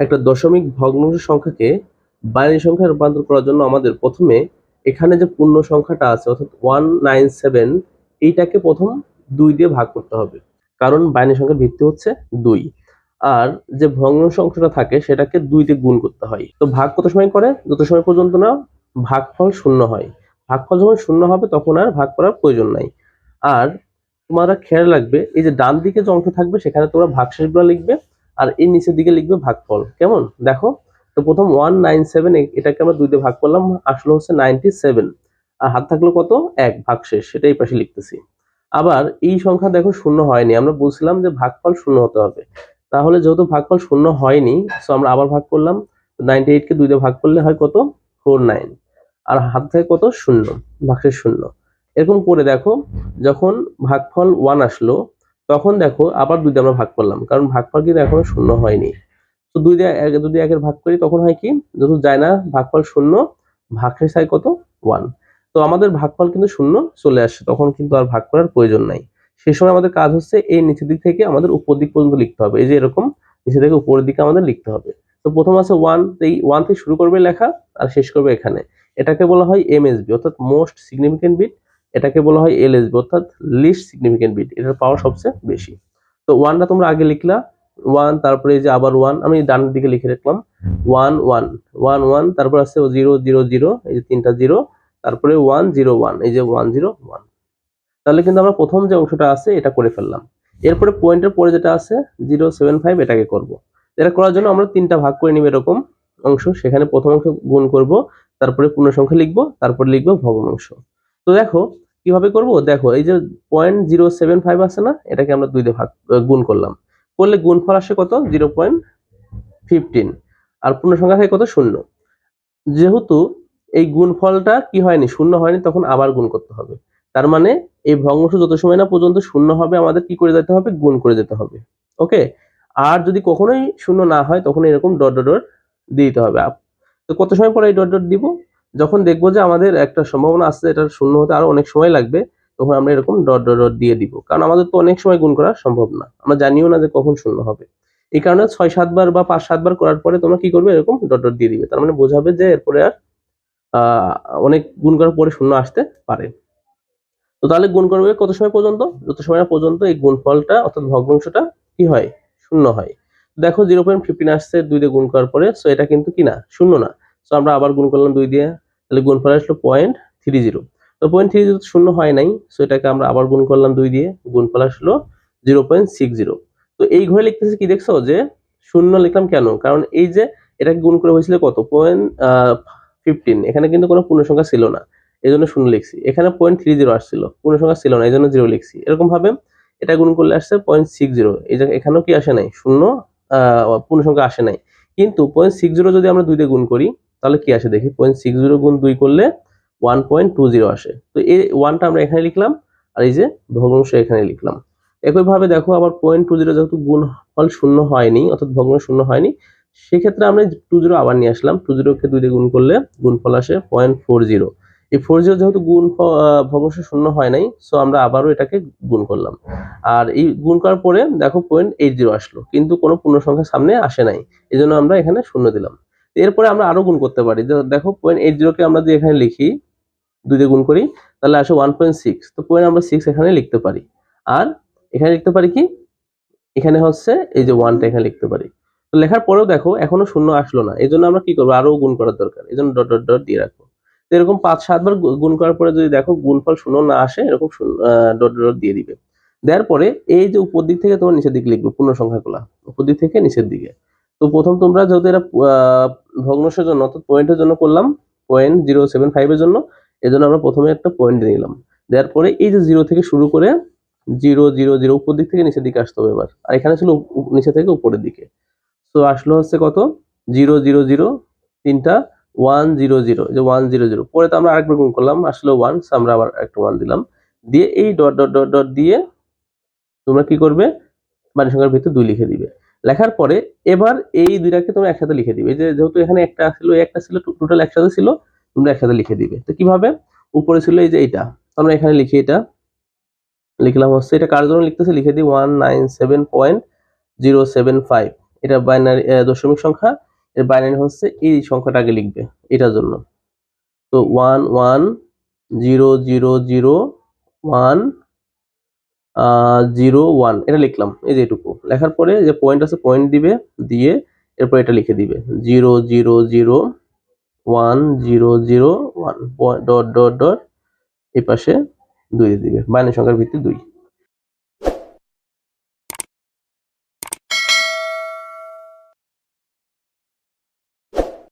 একটা দশমিক ভগ্নাংশ সংখ্যাকে বাইনারি সংখ্যায় রূপান্তর করার জন্য আমাদের প্রথমে এখানে যে পূর্ণ সংখ্যাটা আছে, অর্থাৎ ওয়ান নাইন সেভেন এইটাকে প্রথম দুই দিয়ে ভাগ করতে হবে। কারণ বাইনারি সংখ্যার ভিত্তি হচ্ছে দুই। আর যে ভগ্নাংশ অংশটা থাকে, সেটাকে দুই দিয়ে গুণ করতে হয়। তো ভাগ কত সময় করে? যত সময় পর্যন্ত না ভাগফল শূন্য হয়। ভাগফল যখন শূন্য হবে, তখন আর ভাগ করার প্রয়োজন নাই। আর তোমরা খেয়াল রাখবে, এই যে ডান দিকে যে অংশ থাকবে, সেখানে তোমরা ভাগশেষগুলো লিখবে। আর এর নিচের দিকে লিখবে ভাগফল। কেমন? দেখো, তো প্রথম ওয়ান নাইন সেভেন এটাকে আমরা দুই দিয়ে ভাগ করলাম, আসলে হচ্ছে নাইনটি সেভেন আর হাত থাকল কত? এক, ভাগশেষ সেটা এই পাশে লিখতেছি। আবার এই সংখ্যা দেখো শূন্য হয়নি, আমরা বলছিলাম যে ভাগফল শূন্য হতে হবে। তাহলে যেহেতু ভাগফল শূন্য হয়নি সো আমরা আবার ভাগ করলাম নাইনটি এইটকে দুই দিয়ে ভাগ করলে হয় কত? ফোর নাইন আর হাত থেকে কত? শূন্য, ভাগশেষ শূন্য। এরকম করে দেখো, যখন ভাগফল ওয়ান আসলো তখন দেখো আবার দুই দিয়ে আমরা ভাগ করলাম। কারণ ভাগফল কিন্তু এখনও শূন্য হয়নি। তো দুই দিয়ে যদি একের ভাগ করি, তখন হয় কি? যত যায় না, ভাগফল শূন্য ভাগশেষ হয় কত? ওয়ান তো আমাদের ভাগফল কিন্তু শূন্য চলে আসছে, তখন কিন্তু আর ভাগ করার প্রয়োজন নাই। সেই সময় আমাদের কাজ হচ্ছে এই নিচের দিক থেকে আমাদের উপর দিক পর্যন্ত লিখতে হবে। এই যে এরকম, নিচে থেকে উপরের দিকে আমাদের লিখতে হবে। তো প্রথম আছে ওয়ান এই ওয়ান থেকে শুরু করবে লেখা, আর শেষ করবে এখানে। এটাকে বলা হয় এমএসবি অর্থাৎ মোস্ট সিগনিফিকেন্ট বিট এটাকে বলা হয় এলএসবি অর্থাৎ লিস্ট সিগনিফিকেন্ট বিট এটার পাওয়ার সবচেয়ে বেশি। তো ওয়ানটা তোমরা আগে লিখলা ওয়ান তারপরে যে আবার ওয়ান আমি ডানের দিকে লিখে রাখলাম ওয়ান ওয়ান ওয়ান ওয়ান তারপর আছে জিরো জিরো জিরো এই যে তিনটা জিরো তারপরে ওয়ান জিরো ওয়ান এই যে ওয়ান জিরো ওয়ান তাহলে কিন্তু আমরা প্রথম যে অংশটা আছে, এটা করে ফেললাম। এরপরে পয়েন্টের পরে যেটা আছে জিরো সেভেন ফাইভ এটাকে করব। এটা করার জন্য আমরা তিনটা ভাগ করে নিব এরকম অংশ, সেখানে প্রথম অংশ গুণ করব, তারপরে পূর্ণ সংখ্যা লিখব, তারপরে লিখব ভগ্নাংশ। তো দেখো, কীভাবে করব? দেখো, এই যে পয়েন্ট জিরো সেভেন ফাইভ আছে না, এটাকে আমরা দুই দিয়ে ভাগ গুণ করলাম। করলে গুণফল আসে কত? জিরো পয়েন্ট ফিফটিন আর পূর্ণ সংখ্যা হয় কত? শূন্য। যেহেতু এই গুণফলটা কি হয়নি? শূন্য হয়নি, তখন আবার গুণ করতে হবে। তার মানে এই ভগ্নাংশ যত সময় না পর্যন্ত শূন্য হবে, আমাদের কি করে যেতে হবে? গুণ করে যেতে হবে। ওকে? আর যদি কখনোই শূন্য না হয়, তখন এরকম ডট ডট ডট দিয়ে দিতে হবে। তো কত সময় পরে এই ডট ডট দিব? যখন দেখব যে আমাদের একটা সম্ভাবনা আছে, এটা শূন্য হতে আরও অনেক সময় লাগবে, তখন আমরা এরকম ডট ডট ডট দিয়ে দিব। কারণ আমাদের তো অনেক সময় গুণ করা সম্ভব না। আমরা জানিও না যে কখন শূন্য হবে। এই কারণে ছয় সাতবার বা পাঁচ সাতবার করার পরে তোমরা কি করবে? এরকম ডট ডট দিয়ে দিবে। তার মানে বোঝাবে যে এরপরে আর অনেক গুণ করার পরে শূন্য আসতে পারে। তো তাহলে গুণ করবে কত সময় পর্যন্ত? যত সময় পর্যন্ত এই গুণফলটা অর্থাৎ ভগ্নাংশটা কি হয়? শূন্য হয়। দেখো জিরো পয়েন্ট ফিফটিন আসছে, দুই দিয়ে গুণ করার পরে সো এটা কিন্তু কি না? শূন্য না। সো আমরা আবার গুণ করলাম দুই দিয়ে তাহলে গুণফল আসলো পয়েন্ট থ্রি জিরো তো পয়েন্ট থ্রি জিরো শূন্য হয় নাই সো এটাকে আমরা আবার গুণ করলাম দুই দিয়ে গুণফল আসলো জিরো পয়েন্ট সিক্স জিরো তো এই ঘরে লিখতেছে কি দেখছ? যে শূন্য লিখলাম কেন? কারণ এই যে এটাকে গুণ করে হয়েছিল কত? পয়েন্ট ফিফটিন এখানে কিন্তু কোনো পূর্ণ সংখ্যা ছিল না। এই জন্য শূন্য লিখছি। এখানে পয়েন্ট থ্রি জিরো আসছিল। পূর্ণ সংখ্যা ছিল না এই জন্য জিরো লিখছি। এরকম ভাবে এটা গুণ করলে আসছে পয়েন্ট সিক্স জিরো এই যে এখানেও কি আসে নাই? শূন্য আহ, পূর্ণ সংখ্যা আসে নাই। কিন্তু পয়েন্ট সিক্স জিরো যদি আমরা দুই দিয়ে গুণ করি তাহলে কি আসে দেখি? পয়েন্ট সিক্স জিরো গুণ দুই করলে ওয়ান পয়েন্ট টু জিরো আসে। তো এই ওয়ানটা আমরা এখানে লিখলাম, আর এই যে ভগ্নাংশ এখানে লিখলাম। একইভাবে দেখো আবার পয়েন্ট টু জিরো যেহেতু গুণ ফল শূন্য হয়নি, অর্থাৎ ভগ্নাংশ শূন্য হয়নি, সেক্ষেত্রে আমরা টু জিরো আবার নিয়ে আসলাম। টু জিরোকে দুই দিয়ে গুণ করলে গুণফল আসে পয়েন্ট ফোর জিরো এই ফোর জিরো যেহেতু গুণ ভগ্নাংশ শূন্য হয় নাই সো আমরা আবারও এটাকে গুণ করলাম। আর এই গুণ করার পরে দেখো পয়েন্ট এইট জিরো আসলো, কিন্তু কোনো পূর্ণ সংখ্যা সামনে আসে নাই এই জন্য আমরা এখানে শূন্য দিলাম। এরপরে আমরা আরও গুণ করতে পারি। দেখো পয়েন্ট এইট জিরোকে আমরা যদি এখানে লিখি, দুই দিয়ে গুণ করি, তাহলে আসে ওয়ান পয়েন্ট সিক্স তো পয়েন্ট আমরা সিক্স এখানে লিখতে পারি। আর এখানে লিখতে পারি কি? এখানে হচ্ছে এই যে ওয়ানটা এখানে লিখতে পারি। তো লেখার পরেও দেখো, এখনও শূন্য আসলো না। এই জন্য আমরা কি করব? আরও গুণ করার দরকার। এই জন্য ডট ডট ডট দিয়ে রাখব। তো এরকম পাঁচ, সাতবার গুণ করার পরে যদি দেখো গুণফল শূন্য না আসে, এরকম ডট ডট দিয়ে দিবে। দেওয়ার পরে এই যে উপর দিক থেকে তোমার নিচের দিকে লিখবে পূর্ণ সংখ্যাগুলা উপর দিক থেকে নিচের দিকে। তো প্রথম তোমরা যেহেতু এটা ভগ্নাংশের জন্য অর্থাৎ পয়েন্টের জন্য করলাম পয়েন্ট জিরো সেভেন ফাইভের জন্য এই জন্য আমরা প্রথমে একটা পয়েন্ট নিলাম। দেওয়ার পরে এই যে জিরো থেকে শুরু করে জিরো জিরো জিরো উপর দিক থেকে নিচের দিকে আসতে হবে এবার। আর এখানে ছিল নিচে থেকে উপরের দিকে। তো আসলো হচ্ছে কত? জিরো জিরো জিরো তিনটা ওয়ান জিরো জিরো যে ওয়ান জিরো জিরো পরে তো আমরা আরেকবার গুণ করলাম, আসলে ওয়ান আমরা আবার একটা ওয়ান দিলাম। দিয়ে এই ডট ডট ডট ডট দিয়ে তোমরা কি করবে? মানে সংখ্যার ভিতরে দুই লিখে দিবে। লেখার পরে এবার এই দুইটাকে তোমরা একসাথে লিখে দিবে। যে যেহেতু এখানে একটা ছিল একটা ছিল টোটাল একসাথে ছিল, তোমরা একসাথে লিখে দিবে। তো কীভাবে? উপরে ছিল এই যে এইটা। আমরা এখানে লিখি এটা। লিখলাম হচ্ছে, এটা কার জন্য লিখতেছে? লিখে দিই one nine seven point zero seven five এটা বাইনারি দশমিক সংখ্যা। এর বাইনারি হচ্ছে এই সংখ্যাটা আগে লিখবে, এটার জন্য। তো one one zero zero zero one zero, one, এটা লিখলাম, এই যে এটুকু। লেখার পরে যে পয়েন্ট আছে পয়েন্ট দিবে, দিয়ে এরপর এটা লিখে দিবে। Zero zero zero, one, zero zero, one dot dot dot, এই পাশে দুই দিবে। বাইনের সংখ্যার ভিত্তি দুই।